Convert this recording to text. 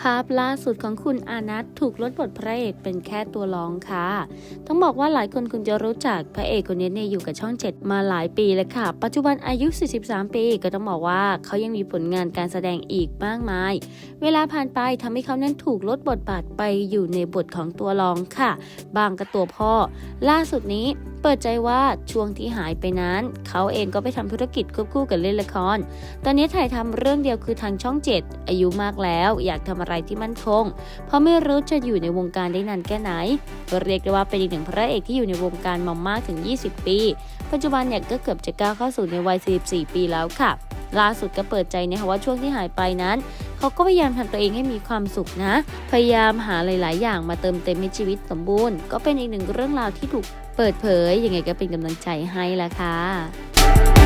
ภาพล่าสุดของคุณอานัทถูกลดบทพระเอกเป็นแค่ตัวรองค่ะ ต้องบอกว่าหลายคนคงจะรู้จักพระเอกคนนี้เนี่ยอยู่กับช่อง 7 มาหลายปีแล้วค่ะ ปัจจุบันอายุ 43 ปีก็ต้องบอกว่าเขายังมีผลงานการแสดงอีกมากมาย เวลาผ่านไปทำให้เขานั้นถูกลดบทบาทไปอยู่ในบทของตัวรองค่ะ บางก็ตัวพ่อ ล่าสุดนี้เปิดใจว่าช่วงที่หายไปนั้น เขาเองก็ไปทำธุรกิจควบคู่กับเล่นละคร ตอนนี้ถ่ายทำเรื่องเดียวคือทางช่อง 7 อายุมากแล้ว อยากทำอะไรที่มั่นคง เพราะไม่รู้จะอยู่ในวงการได้นานแค่ไหนก็เรียกได้ว่าเป็นอีกหนึ่งพระเอกที่อยู่ในวงการมามากถึง 20 ปี ปัจจุบันเนี่ยก็เกือบจะก้าวเข้าสู่ในวัย 44 ปีแล้วค่ะล่าสุดก็เปิดใจนะคะว่าช่วงที่หายไปนั้น เขาก็พยายามทำตัวเองให้มีความสุขนะ พยายามหาหลาย ๆ อย่างมาเติมเต็มให้ชีวิตสมบูรณ์ ก็เป็นอีกหนึ่งเรื่องราวที่ถูก เปิดเผยยังไงก็เป็นกำลังใจให้ละค่ะ